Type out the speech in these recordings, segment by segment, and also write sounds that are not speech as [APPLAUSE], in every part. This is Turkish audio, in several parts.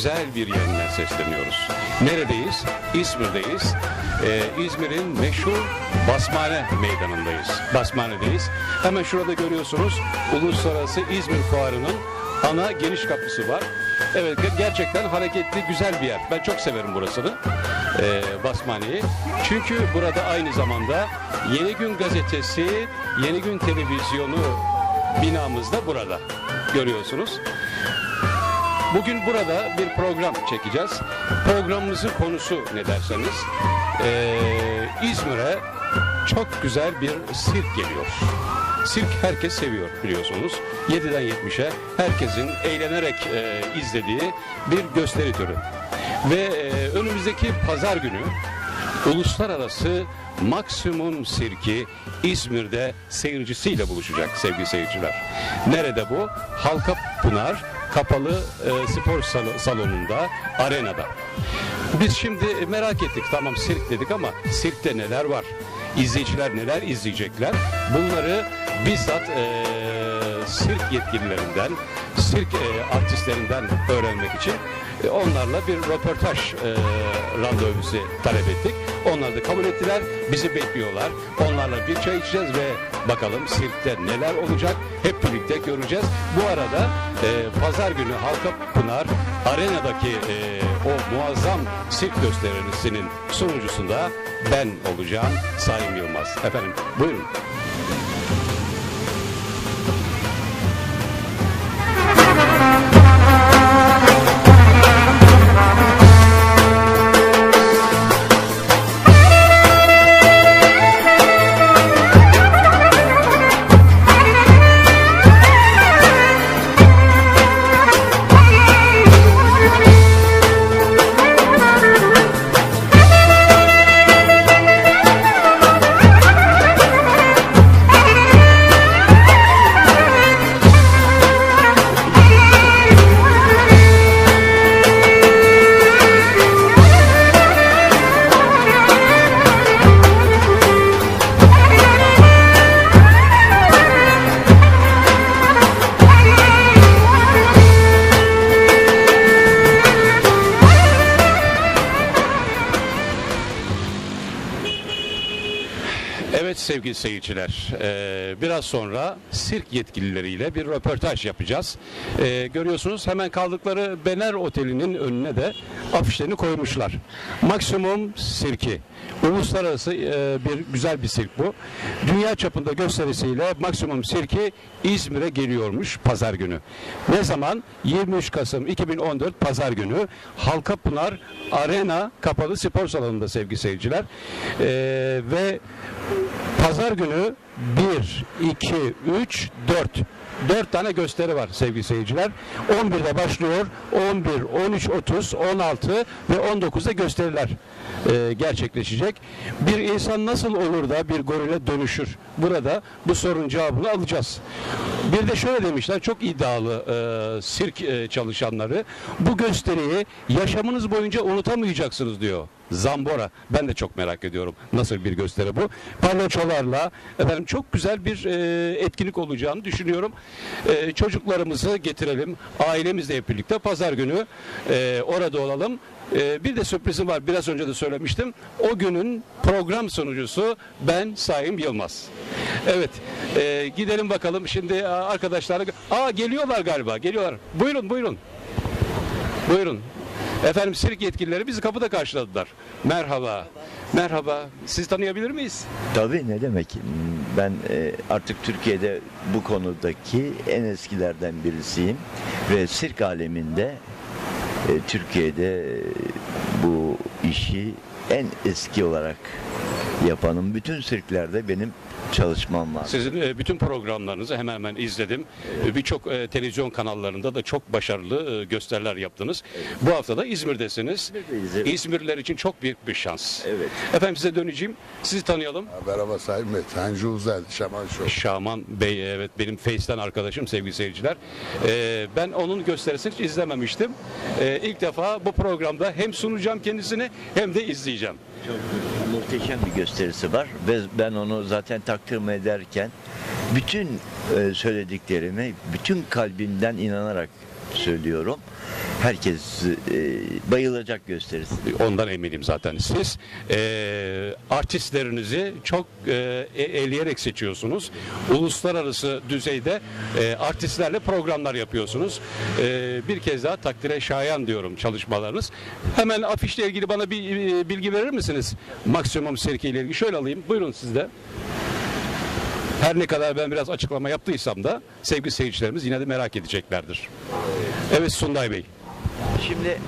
güzel bir yerinden sesleniyoruz. Neredeyiz? İzmir'deyiz. Ee, İzmir'in meşhur Basmane Meydanı'ndayız. Basmane'deyiz. Hemen şurada görüyorsunuz Uluslararası İzmir Fuarı'nın ana geniş kapısı var. Evet ge- gerçekten hareketli güzel bir yer. Ben çok severim burasını. Ee, Basmane'yi. Çünkü burada aynı zamanda Yeni Gün Gazetesi, Yeni Gün Televizyonu binamız da burada. Görüyorsunuz. Bugün burada bir program çekeceğiz. Programımızın konusu ne derseniz ee, İzmir'e çok güzel bir sirk geliyor. Sirk herkes seviyor biliyorsunuz. 7'den 70'e herkesin eğlenerek e, izlediği bir gösteri türü. Ve e, önümüzdeki pazar günü uluslararası maksimum sirki İzmir'de seyircisiyle buluşacak sevgili seyirciler. Nerede bu? Halka Pınar kapalı e, spor sal- salonunda, arenada. Biz şimdi merak ettik tamam sirk dedik ama sirkte neler var? İzleyiciler neler izleyecekler? Bunları bizzat e, sirk yetkililerinden, sirk e, artistlerinden öğrenmek için e, onlarla bir röportaj e, randevusu talep ettik. Onlar da kabul ettiler. Bizi bekliyorlar. Onlarla bir çay içeceğiz ve bakalım sirkte neler olacak hep birlikte göreceğiz. Bu arada e, pazar günü Halka Pınar Arena'daki e, o muazzam sirk gösterisinin sunucusunda ben olacağım Sayın Yılmaz. Efendim buyurun. Sevgili seyirciler, eee, biraz sonra sirk yetkilileriyle bir röportaj yapacağız. Eee, görüyorsunuz hemen kaldıkları Bener Oteli'nin önüne de afişlerini koymuşlar. Maksimum Sirki, uluslararası eee, bir güzel bir sirk bu. Dünya çapında gösterisiyle Maksimum Sirki İzmir'e geliyormuş pazar günü. Ne zaman? 23 Kasım 2014 pazar günü Halkapınar Arena kapalı spor salonunda sevgili seyirciler. Eee, ve Pazar günü 1, 2, 3, 4. 4 tane gösteri var sevgili seyirciler. 11'de başlıyor. 11, 13, 30, 16 ve 19'da gösteriler e, gerçekleşecek. Bir insan nasıl olur da bir gorile dönüşür? Burada bu sorunun cevabını alacağız. Bir de şöyle demişler çok iddialı e, sirk e, çalışanları. Bu gösteriyi yaşamınız boyunca unutamayacaksınız diyor. Zambora. Ben de çok merak ediyorum nasıl bir gösteri bu. Palyaçolarla efendim çok güzel bir e, etkinlik olacağını düşünüyorum. E, çocuklarımızı getirelim. Ailemizle hep birlikte pazar günü e, orada olalım. E, bir de sürprizim var. Biraz önce de söylemiştim. O günün program sunucusu ben Sayın Yılmaz. Evet. e, gidelim bakalım. Şimdi arkadaşlar Aa geliyorlar galiba. Geliyorlar. Buyurun buyurun. Buyurun. Efendim sirk yetkilileri bizi kapıda karşıladılar. Merhaba. Merhaba. Sizi tanıyabilir miyiz? Tabii ne demek. Ben e, artık Türkiye'de bu konudaki en eskilerden birisiyim ve sirk aleminde e, Türkiye'de bu işi en eski olarak yapanım. Bütün sirklerde benim çalışmam var. Sizin e, bütün programlarınızı hemen hemen izledim. E, Birçok e, televizyon kanallarında da çok başarılı e, gösteriler yaptınız. Bu hafta da İzmir'desiniz. İzmir'deyiz, evet. İzmirliler için çok büyük bir şans. Evet. Efendim size döneceğim. Sizi tanıyalım. Merhaba Sayın Bey. Tanju Uzel, Şaman Show. Şaman Bey evet benim Face'ten arkadaşım sevgili seyirciler. E, ben onun gösterisini hiç izlememiştim. E, ilk defa bu programda hem sunacağım kendisini hem de izleyeceğim. Çok muhteşem bir gösterisi var ve ben onu zaten takdim ederken bütün e, söylediklerimi bütün kalbimden inanarak söylüyorum. Herkes e, bayılacak gösterisi. Ondan eminim zaten. Siz e, artistlerinizi çok e, e- eleyerek seçiyorsunuz. Uluslararası düzeyde e, artistlerle programlar yapıyorsunuz. E, bir kez daha takdire şayan diyorum çalışmalarınız. Hemen afişle ilgili bana bir e, bilgi verir misiniz? Maksimum Sirke ile ilgili. Şöyle alayım. Buyurun siz de. Her ne kadar ben biraz açıklama yaptıysam da sevgili seyircilerimiz yine de merak edeceklerdir. Evet Sunday Bey. Şimdi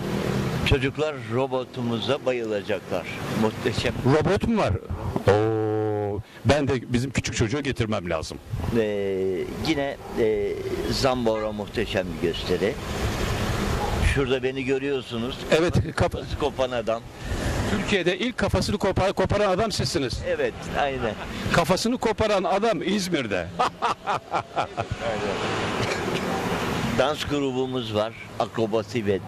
çocuklar robotumuza bayılacaklar. Muhteşem. Robot mu var? Oo, ben de bizim küçük çocuğu getirmem lazım. Ee, yine e, Zambora muhteşem bir gösteri. Şurada beni görüyorsunuz. Evet, kap- Kafası kopan adam. Türkiye'de ilk kafasını kopar, koparan adam sizsiniz. Evet, aynen. Kafasını koparan adam İzmir'de. [LAUGHS] Dans grubumuz var. Akrobasi ve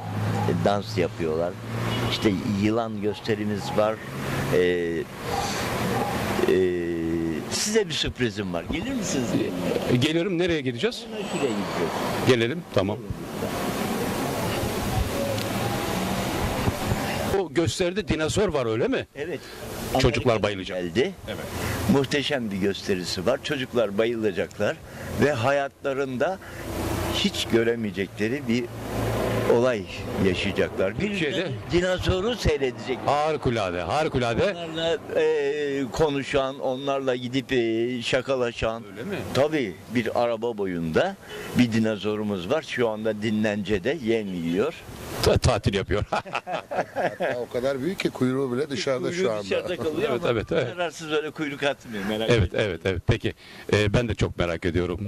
dans yapıyorlar. İşte yılan gösterimiz var. Ee, e, size bir sürprizim var. Gelir misiniz? Geliyorum nereye gideceğiz? Şuraya gideceğiz. Gelelim tamam. O gösteride dinozor var öyle mi? Evet. Çocuklar Amerika'dan bayılacak. Geldi. Evet. Muhteşem bir gösterisi var. Çocuklar bayılacaklar ve hayatlarında hiç göremeyecekleri bir olay yaşayacaklar. Bir Türkiye'de- dinozoru seyredecekler. Harikulade, harikulade. Onlarla e, konuşan, onlarla gidip e, şakalaşan. Öyle mi? Tabii bir araba boyunda bir dinozorumuz var. Şu anda dinlencede yem yiyor. Ta- tatil yapıyor. [LAUGHS] Hatta o kadar büyük ki kuyruğu bile dışarıda Kuyruğu şu anda. dışarıda kalıyor Evet, ama evet, evet. zararsız öyle kuyruk atmıyor merak evet, evet, evet. Peki, e, ben de çok merak ediyorum.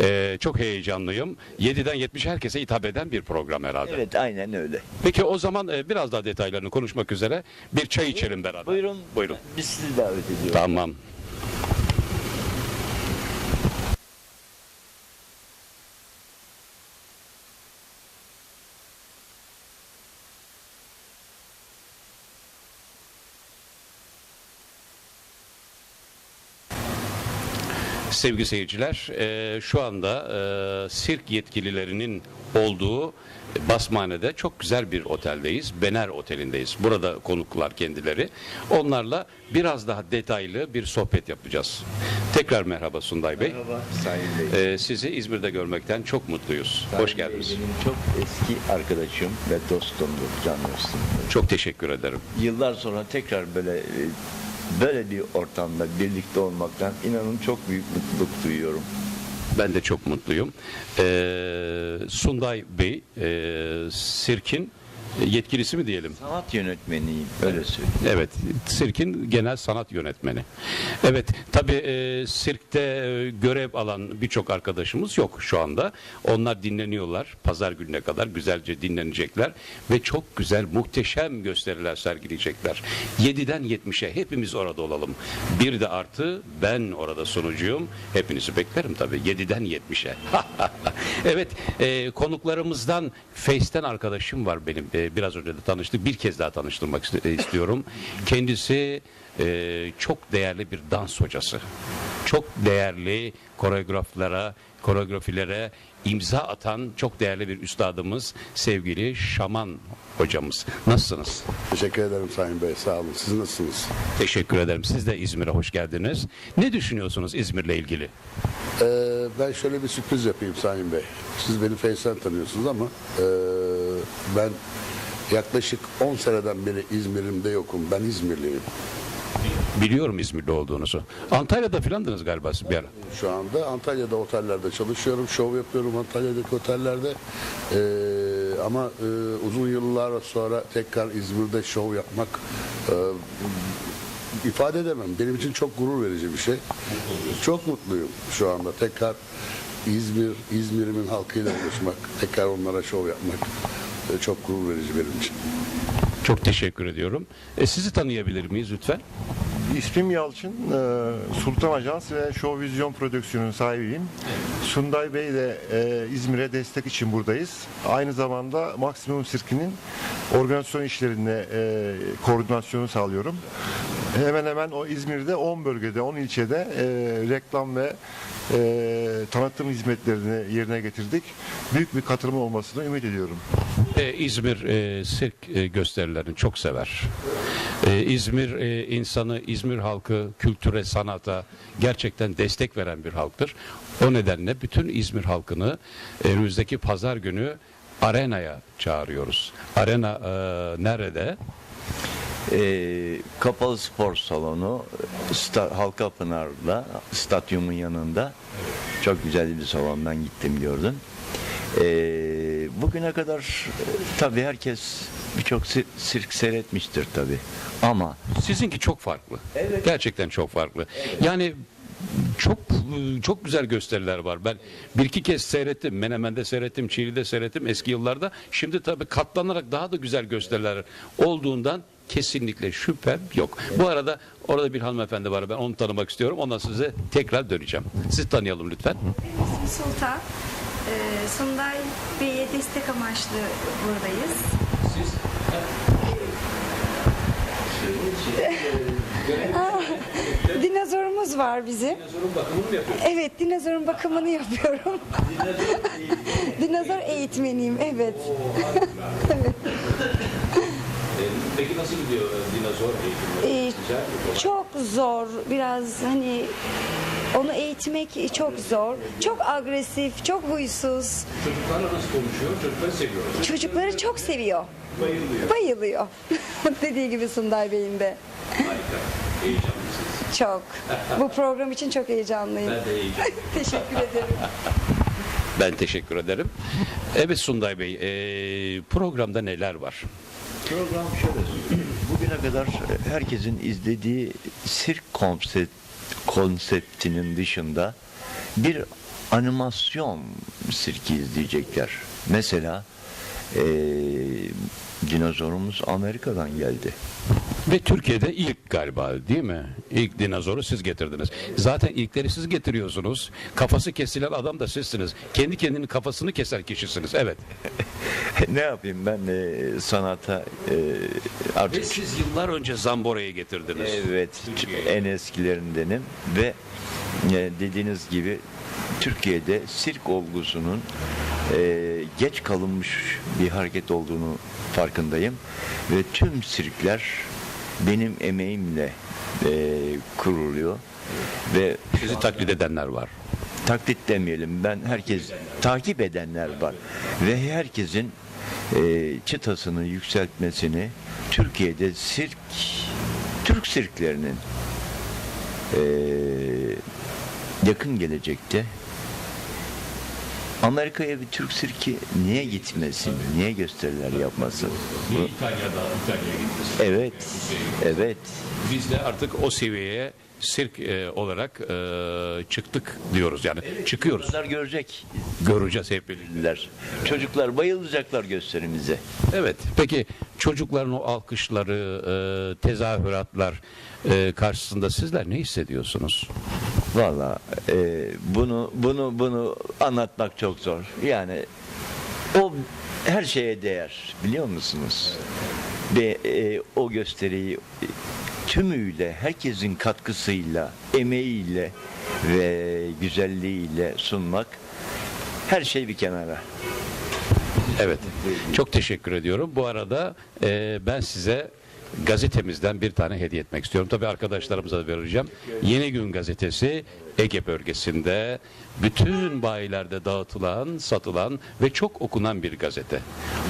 E, çok heyecanlıyım. 7'den 70'e herkese hitap eden bir program herhalde. Evet aynen öyle. Peki o zaman e, biraz daha detaylarını konuşmak üzere bir çay içelim beraber. Buyurun. Buyurun. Biz sizi davet ediyoruz. Tamam. Sevgili seyirciler, e, şu anda e, sirk yetkililerinin olduğu Basmane'de çok güzel bir oteldeyiz. Bener Oteli'ndeyiz. Burada konuklar kendileri. Onlarla biraz daha detaylı bir sohbet yapacağız. Tekrar merhaba Sunday Bey. Merhaba Sayın Bey. E, sizi İzmir'de görmekten çok mutluyuz. Hoş Sayın Bey geldiniz. Benim çok eski arkadaşım ve dostumdur Can Öztürk. Çok teşekkür ederim. Yıllar sonra tekrar böyle e, böyle bir ortamda birlikte olmaktan inanın çok büyük mutluluk duyuyorum. Ben de çok mutluyum. Ee, Sunday Bey, e, Sirk'in yetkilisi mi diyelim? Sanat yönetmeniyim öyle söyleyeyim. Evet, Sirk'in genel sanat yönetmeni. Evet, tabii e, Sirk'te e, görev alan birçok arkadaşımız yok şu anda. Onlar dinleniyorlar. Pazar gününe kadar güzelce dinlenecekler ve çok güzel, muhteşem gösteriler sergileyecekler. 7'den 70'e hepimiz orada olalım. Bir de artı ben orada sunucuyum. Hepinizi beklerim tabii 7'den 70'e. [LAUGHS] evet, e, konuklarımızdan Face'ten arkadaşım var benim. E, biraz önce de tanıştık. Bir kez daha tanıştırmak iste- istiyorum. Kendisi e, çok değerli bir dans hocası. Çok değerli koreograflara, koreografilere imza atan çok değerli bir üstadımız sevgili Şaman hocamız. Nasılsınız? Teşekkür ederim Sayın Bey. Sağ olun. Siz nasılsınız? Teşekkür ederim. Siz de İzmir'e hoş geldiniz. Ne düşünüyorsunuz İzmir'le ilgili? Ee, ben şöyle bir sürpriz yapayım Sayın Bey. Siz beni Face'ten tanıyorsunuz ama ee, ben yaklaşık 10 seneden beri İzmir'imde yokum. Ben İzmirliyim. Biliyorum İzmir'de olduğunuzu. Antalya'da filandınız galiba siz bir ara. Şu anda Antalya'da otellerde çalışıyorum. Şov yapıyorum Antalya'daki otellerde. Ee, ama ee, uzun yıllar sonra tekrar İzmir'de şov yapmak ee, ifade edemem. Benim için çok gurur verici bir şey. Çok mutluyum şu anda. Tekrar İzmir, İzmir'imin halkıyla buluşmak, tekrar onlara şov yapmak çok gurur verici benim için. Çok teşekkür ediyorum. E, sizi tanıyabilir miyiz lütfen? İsmim Yalçın, e, Sultan Ajans ve Show Vizyon Prodüksiyon'un sahibiyim. Sunday Bey ile e, İzmir'e destek için buradayız. Aynı zamanda Maksimum Sirki'nin organizasyon işlerinde e, koordinasyonu sağlıyorum. Hemen hemen o İzmir'de 10 bölgede, 10 ilçede reklam ve e, tanıtım hizmetlerini yerine getirdik. Büyük bir katılım olmasını ümit ediyorum. E, İzmir e, sirk e, gösterilerini çok sever. E, İzmir e, insanı, İzmir halkı kültüre, sanata gerçekten destek veren bir halktır. O nedenle bütün İzmir halkını e, önümüzdeki pazar günü arenaya çağırıyoruz. Arena e, nerede? Ee, kapalı spor salonu sta, Halkapınar'da stadyumun yanında çok güzel bir salon ben gittim gördüm. Ee, bugüne kadar e, tabii herkes birçok sir- sirk seyretmiştir tabii ama Sizinki çok farklı. Gerçekten çok farklı. Yani çok çok güzel gösteriler var. Ben bir iki kez seyrettim. Menemen'de seyrettim, Çiğli'de seyrettim eski yıllarda. Şimdi tabii katlanarak daha da güzel gösteriler olduğundan kesinlikle şüphem yok. Bu arada orada bir hanımefendi var. Ben onu tanımak istiyorum. Ondan size tekrar döneceğim. Sizi tanıyalım lütfen. İsmim Sultan. Ee, Sunday Bey'e destek amaçlı buradayız. Dinozorumuz var bizim. Evet, dinozorun bakımını yapıyorum. Dinozor [LAUGHS] eğitmeniyim, evet. [LAUGHS] Peki nasıl gidiyor dinozor eğitimi? Ee, çok zor, biraz hani onu eğitmek çok zor. Çok agresif, çok huysuz. Çocuklarla nasıl konuşuyor? Çocukları seviyoruz. Çocukları çok seviyor. Bayılıyor. Bayılıyor. [LAUGHS] Dediği gibi Sunday Bey'in de. Harika. Heyecanlısınız. Çok. Bu program için çok heyecanlıyım. Ben de heyecanlıyım. [LAUGHS] Teşekkür ederim. Ben teşekkür ederim. Evet Sunday Bey, e, programda neler var? Program şöyle. Bugüne kadar herkesin izlediği sirk konsept, konseptinin dışında bir animasyon sirki izleyecekler. Mesela eee, dinozorumuz Amerika'dan geldi. Ve Türkiye'de ilk galiba değil mi? İlk dinozoru siz getirdiniz. Zaten ilkleri siz getiriyorsunuz. Kafası kesilen adam da sizsiniz. Kendi kendinin kafasını kesen kişisiniz. Evet. [LAUGHS] ne yapayım ben eee, sanata Ve artık siz yıllar önce Zambora'yı getirdiniz. Evet, en eskilerindenim ve e, dediğiniz gibi Türkiye'de sirk olgusunun e, geç kalınmış bir hareket olduğunu farkındayım ve tüm sirkler benim emeğimle e, kuruluyor ve Sizi taklit edenler var. taklit demeyelim ben herkes takip edenler var ve herkesin e, çıtasını yükseltmesini Türkiye'de sirk Türk sirklerinin e, yakın gelecekte Amerika'ya bir Türk sirki niye gitmesin? Niye gösteriler yapmasın? Bu- İtalya'da, İtalya'ya gittiniz. Evet, evet. Biz de artık o seviyeye sirk e, olarak e, çıktık diyoruz. Yani çıkıyoruz. Çocuklar görecek. Göreceğiz hep birlikte. Çocuklar bayılacaklar gösterimize. Evet. Peki çocukların o alkışları, e, tezahüratlar e, karşısında sizler ne hissediyorsunuz? Valla e, bunu bunu bunu anlatmak çok zor. Yani o her şeye değer biliyor musunuz? Ve e, o gösteriyi tümüyle herkesin katkısıyla, emeğiyle ve güzelliğiyle sunmak her şey bir kenara. Evet. Çok teşekkür ediyorum. Bu arada e, ben size gazetemizden bir tane hediye etmek istiyorum. Tabii arkadaşlarımıza da vereceğim. Yeni Gün gazetesi Ege bölgesinde bütün bayilerde dağıtılan, satılan ve çok okunan bir gazete.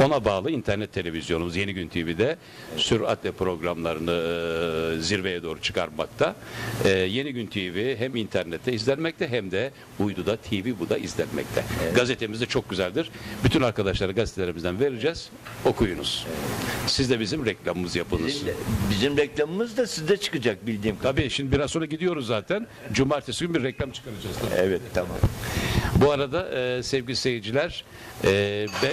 Ona bağlı internet televizyonumuz Yeni Gün TV'de süratle programlarını e, zirveye doğru çıkarmakta. E, Yeni Gün TV hem internette izlenmekte hem de uyduda TV bu da izlenmekte. Gazetemiz de çok güzeldir. Bütün arkadaşlara gazetelerimizden vereceğiz. Okuyunuz. Siz de bizim reklamımız yapınız. Bizim, de- bizim reklamımız da sizde çıkacak bildiğim kadarıyla. Tabii şimdi biraz sonra gidiyoruz zaten. Cumartesi günü bir reklam çıkaracağız. Tabii. Evet tamam. Bu arada e, sevgili seyirciler e, Be-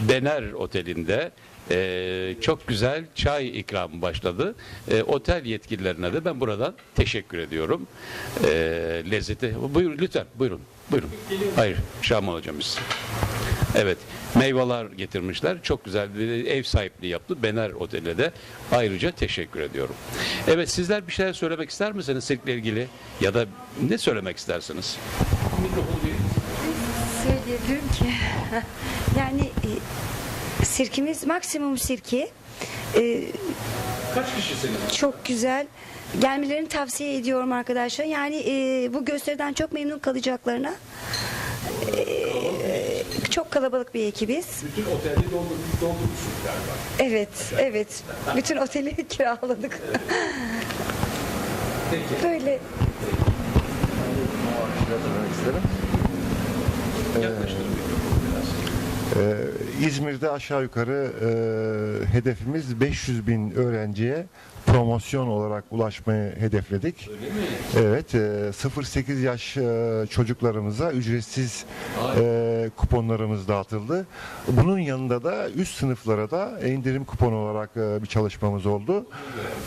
Bener Oteli'nde e, çok güzel çay ikramı başladı. E, otel yetkililerine de ben buradan teşekkür ediyorum. E, lezzeti. Buyurun lütfen buyurun. Buyurun. Hayır Şaman hocamız. Evet. Meyveler getirmişler. Çok güzel bir ev sahipliği yaptı. Bener Otel'e de ayrıca teşekkür ediyorum. Evet sizler bir şeyler söylemek ister misiniz sirkle ilgili ya da ne söylemek istersiniz? Söyleyebilirim ki [LAUGHS] yani e, sirkimiz maksimum sirki E, Kaç kişisiniz? çok güzel gelmelerini tavsiye ediyorum arkadaşlar yani e, bu gösteriden çok memnun kalacaklarına E, çok kalabalık bir ekibiz. Bütün otelde doldurmuşsunuz galiba. evet evet. Bütün oteli [LAUGHS] kiraladık. Böyle. Ee, İzmir'de aşağı yukarı e, hedefimiz 500 bin öğrenciye promosyon olarak ulaşmayı hedefledik. Evet, e, 0-8 yaş e, çocuklarımıza ücretsiz e, kuponlarımız dağıtıldı. Bunun yanında da üst sınıflara da indirim kuponu olarak e, bir çalışmamız oldu.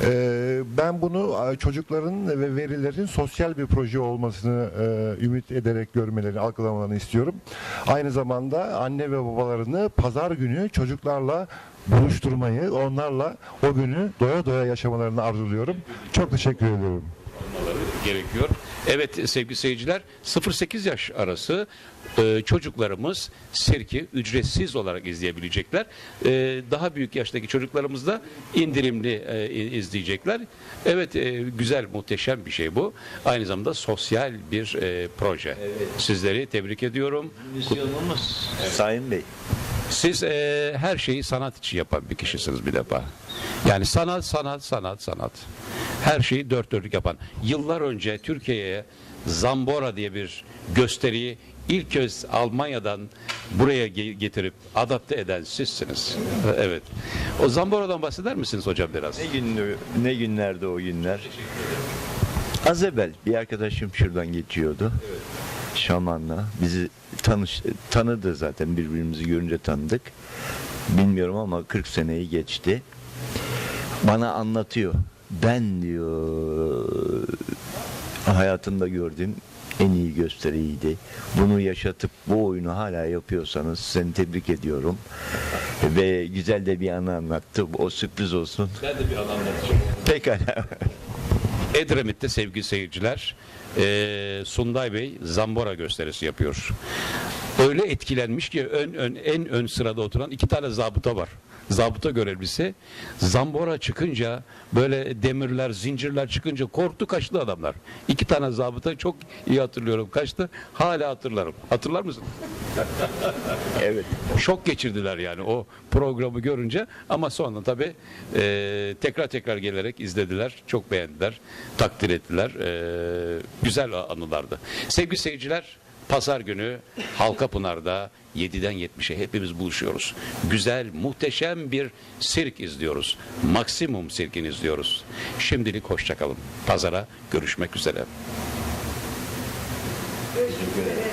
E, ben bunu çocukların ve verilerin sosyal bir proje olmasını e, ümit ederek görmelerini, algılamalarını istiyorum. Aynı zamanda anne ve babalarını pazar günü çocuklarla buluşturmayı, onlarla o günü doya doya yaşamalarını arzuluyorum. Çok teşekkür ediyorum. gerekiyor. Evet sevgili seyirciler 0-8 yaş arası e, çocuklarımız sirki ücretsiz olarak izleyebilecekler. E, daha büyük yaştaki çocuklarımız da indirimli e, izleyecekler. Evet e, güzel muhteşem bir şey bu. Aynı zamanda sosyal bir e, proje. Sizleri tebrik ediyorum. Misyonumuz Sayın Bey. Siz e, her şeyi sanat için yapan bir kişisiniz bir defa. Yani sanat, sanat, sanat, sanat. Her şeyi dört dörtlük yapan. Yıllar önce Türkiye'ye Zambora diye bir gösteriyi ilk kez Almanya'dan buraya ge- getirip adapte eden sizsiniz. Evet. O Zambora'dan bahseder misiniz hocam biraz? Ne günlü, ne günlerdi o günler? Az evvel bir arkadaşım şuradan geçiyordu. Şaman'la. Bizi tanış, tanıdı zaten birbirimizi görünce tanıdık. Bilmiyorum ama 40 seneyi geçti. Bana anlatıyor. Ben diyor hayatımda gördüğüm en iyi gösteriydi. Bunu yaşatıp bu oyunu hala yapıyorsanız seni tebrik ediyorum. Ve güzel de bir anı anlattı. O sürpriz olsun. Ben de bir anlatacağım. Pekala. Edremit'te sevgili seyirciler eee, Sunday Bey Zambora gösterisi yapıyor. Öyle etkilenmiş ki ön, ön, en ön sırada oturan iki tane zabıta var. Zabıta görevlisi Zambora çıkınca böyle demirler, zincirler çıkınca korktu kaçtı adamlar. İki tane zabıta çok iyi hatırlıyorum kaçtı. Hala hatırlarım. Hatırlar mısın? [LAUGHS] Evet. şok geçirdiler yani o programı görünce ama sonra tabii e, tekrar tekrar gelerek izlediler, çok beğendiler, takdir ettiler. E, güzel anılardı. Sevgili seyirciler, pazar günü Halkapınar'da 7'den 70'e hepimiz buluşuyoruz. Güzel, muhteşem bir sirk izliyoruz. Maksimum sirkini izliyoruz. Şimdilik hoşçakalın. Pazara görüşmek üzere. Görüşmek üzere.